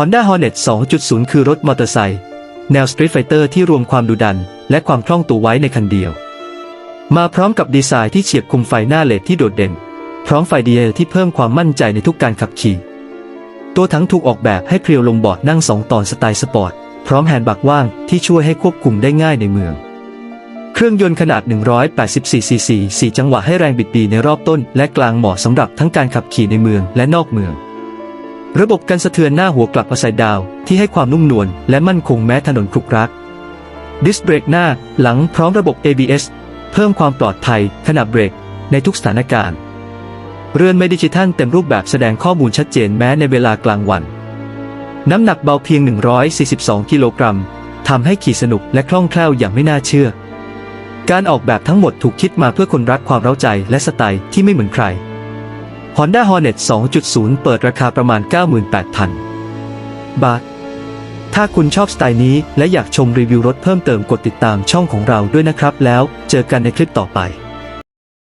Honda Hornet 2.0 คือรถมอเตอร์ไซค์แนว Street Fighter ที่รวมความดุดัน และความคล่องตัวไว้ในคันเดียว มาพร้อมกับดีไซน์ที่เฉียบคมไฟหน้าเลดที่โดดเด่น พร้อมไฟเดีเอลที่เพิ่มความมั่นใจในทุกการขับขี่ ตัวถังถูกออกแบบให้เพรียวลงเบาะนั่งสองตอนสไตล์สปอร์ต พร้อมแฮนด์บักว่างที่ช่วยให้ควบคุมได้ง่ายในเมือง เครื่องยนต์ขนาด 184 ซีซี 4 จังหวะให้แรงบิดดีในรอบต้น และกลางเหมาะสำหรับทั้งการขับขี่ในเมืองและนอกเมือง ระบบกันสะเทือนหน้าหัวกลับมาใส่ดาวที่ให้ความนุ่มนวลและมั่นคงแม้ถนนครุขระดิสเบรกหน้าหลังพร้อมระบบ ABS เพิ่มความปลอดภัยขณะเบรกในทุกสถานการณ์ เรือนไม่ดิจิทัลเต็มรูปแบบแสดงข้อมูลชัดเจนแม้ในเวลากลางวัน น้ำหนักเบาเพียง 142 กิโลกรัมทำให้ขี่สนุกและคล่องแคล่วอย่างไม่น่าเชื่อ การออกแบบทั้งหมดถูกคิดมาเพื่อคนรักความเร้าใจและสไตล์ที่ไม่เหมือนใคร Honda Hornet 2.0 เปิดราคาประมาณ 98,000 บาท ถ้าคุณชอบสไตล์นี้และอยากชมรีวิวรถเพิ่มเติมกดติดตามช่องของเราด้วยนะครับ แล้วเจอกันในคลิปต่อไป